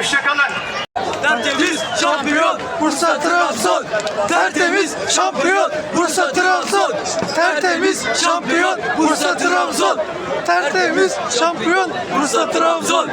Hoşçakalın. Tertemiz şampiyon Bursa Trabzon. Tertemiz şampiyon Bursa Trabzon. Tertemiz şampiyon Bursa Trabzon. Tertemiz şampiyon Bursa Trabzon.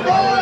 Glory!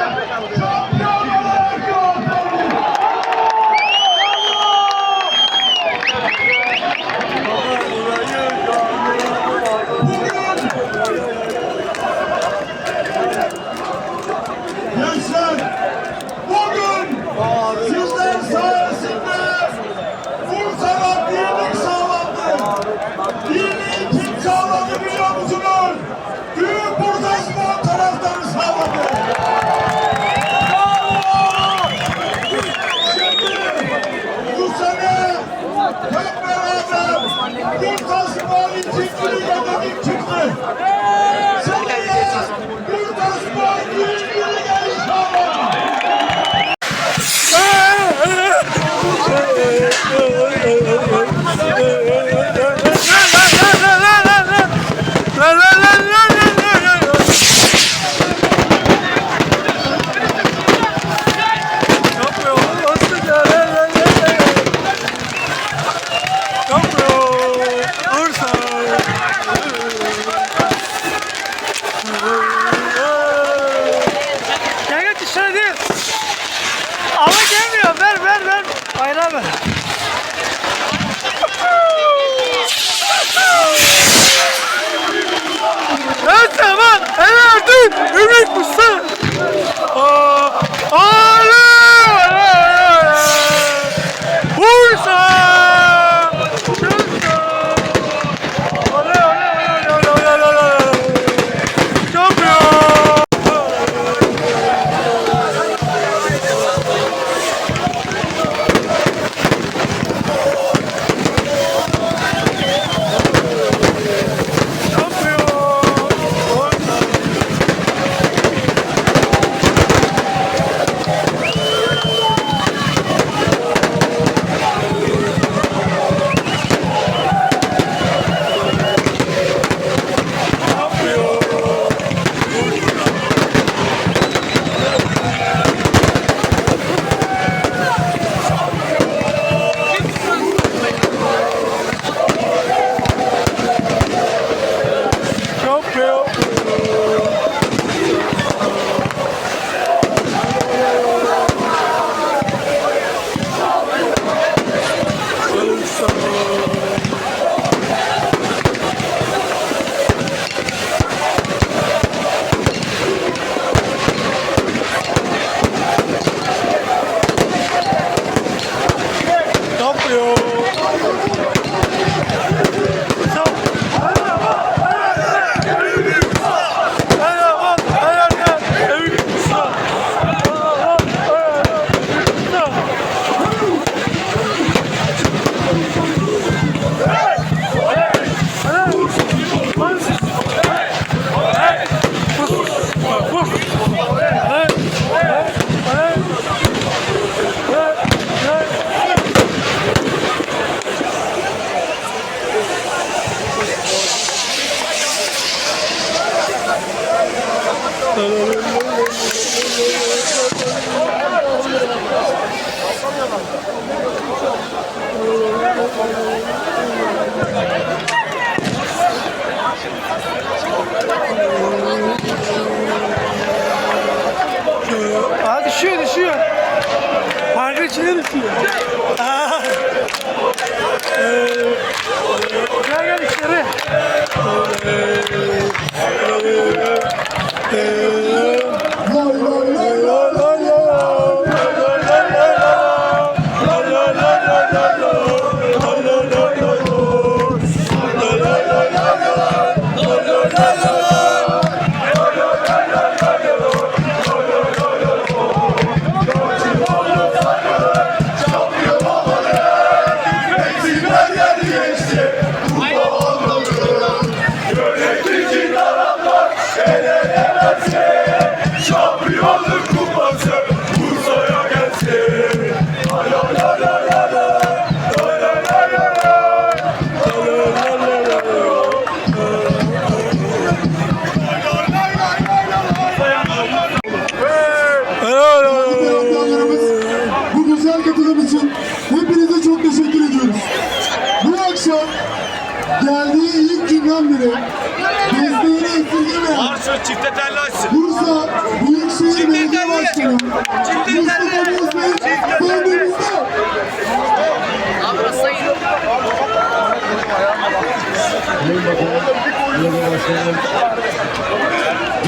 Dünyalık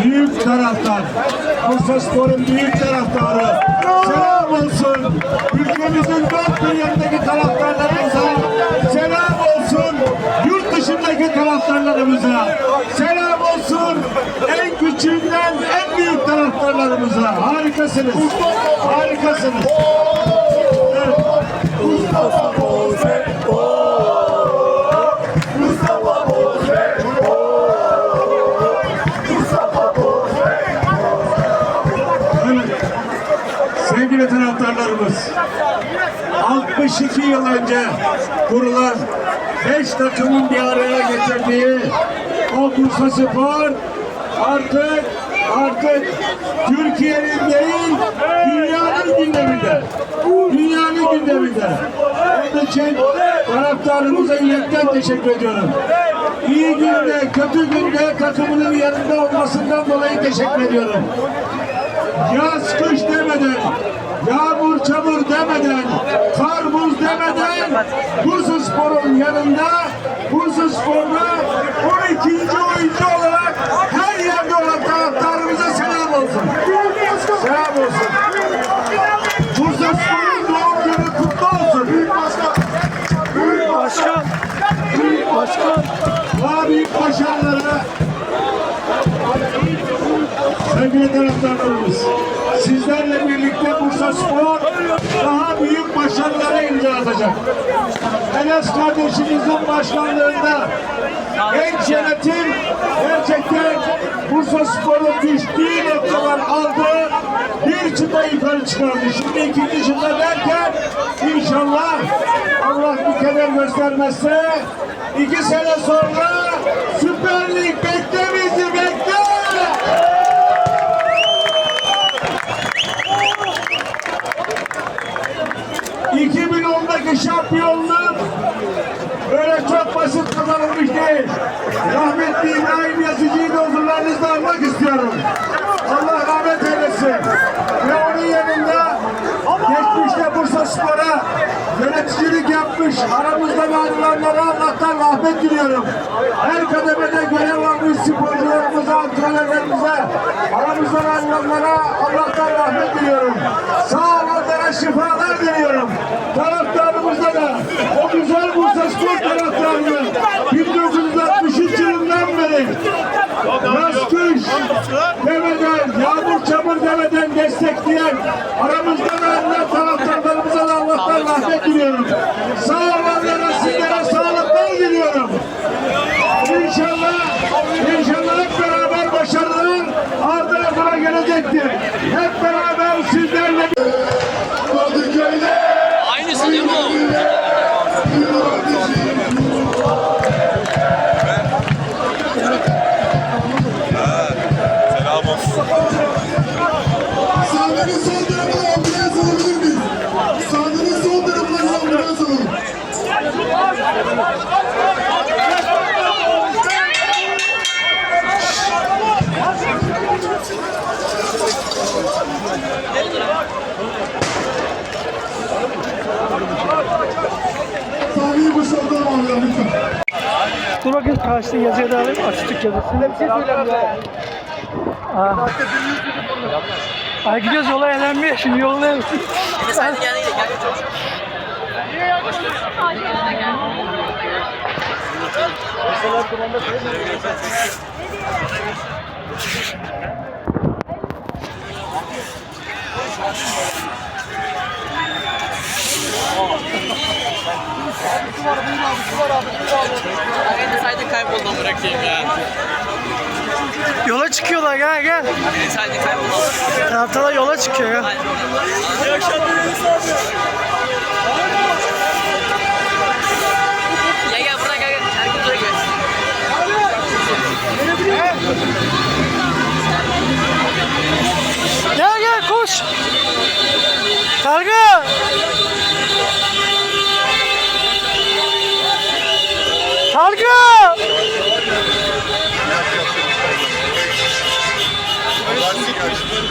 Büyük taraftar, Bursa Spor'un büyük taraftarı. Selam olsun. Ülkemizin dört bir yanındaki taraftarlarımıza. Selam olsun. Yurt dışındaki taraftarlarımıza. Selam olsun. En küçüğünden en büyük taraftarlarımıza. Harikasınız. Harikasınız. Evet. Sevgili taraftarlarımız, 62 yıl önce kurulan 5 takımın bir araya getirdiği o Bursa Spor artık artık Türkiye'nin değil dünyanın gündeminde. Dünyanın gündeminde. Onun için taraftarımıza yürekten teşekkür ediyorum. İyi günde, kötü günde takımının yanında olmasından dolayı teşekkür ediyorum yaz kış demeden, yağmur çamur demeden, kar buz demeden Bursa Spor'un yanında Bursa Spor'da 12. oyuncu olarak her yerde olan taraftarımıza selam olsun. Selam olsun. Bursa Spor'un doğum günü kutlu olsun. Başkan. Başkan. Daha büyük başarılara sevgili taraftarlarımız sizlerle birlikte Bursa Spor daha büyük başarılara imza atacak. Enes kardeşimizin başkanlığında genç yönetim gerçekten Bursa Spor'un düştüğü noktadan aldı. Bir çıta yukarı çıkardı. Şimdi ikinci çıta derken inşallah Allah bir keder göstermezse iki sene sonra sporcularımıza, antrenörlerimize... ...aramızda varılanlara Allah'tan rahmet diliyorum. Sağ olanlara şifalar diliyorum. Taraftarımıza da o güzel Bursa Spor taraftarını 1963 yılından beri yaz kış demeden, yağmur çamur demeden destekleyen aramızda verilen taraftarlarımıza da Allah'tan rahmet diliyorum. Sağ olanlara sizlere sağlıklar diliyorum. İnşallah Yeah. Abi lütfen. Dur bakayım karşıda yazıya da alayım. Atatürk yazısı. Bir şey Ay gidiyoruz yola eğlenmeye. Şimdi yollayalım. Sen gel gel gel. Beni sayede kayboldu bırakayım ya. Yola çıkıyorlar gel gel. Beni sayede kayboldu. Taraftarlar yola çıkıyor ya. İyi akşamlar. Gel gel buraya gel. gel. Herkes buraya gel. Gel gel koş. Karga.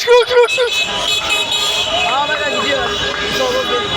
Oh my god, you do it.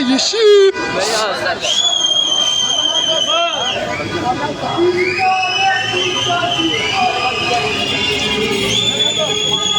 E Beyaz. Thank.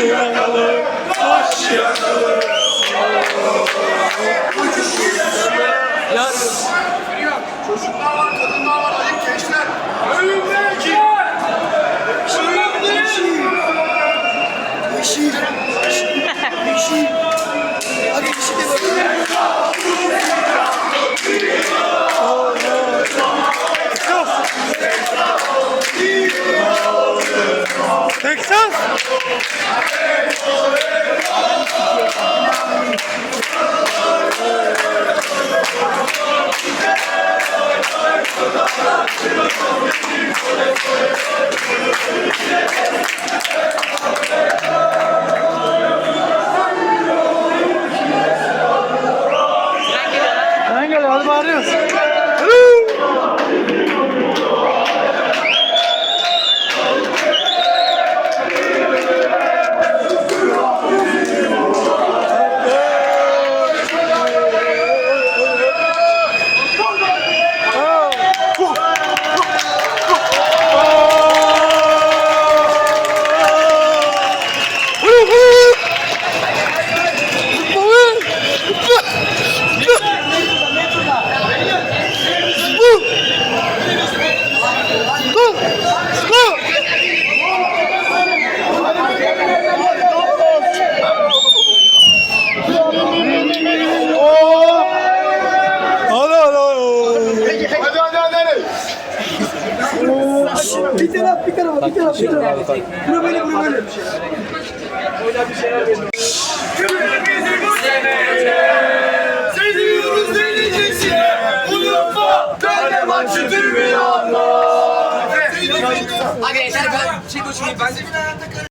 yakalım, baş yakalım. Ya. Çocuklar var, kadınlar var, ayıp gençler. Ölümler. Sen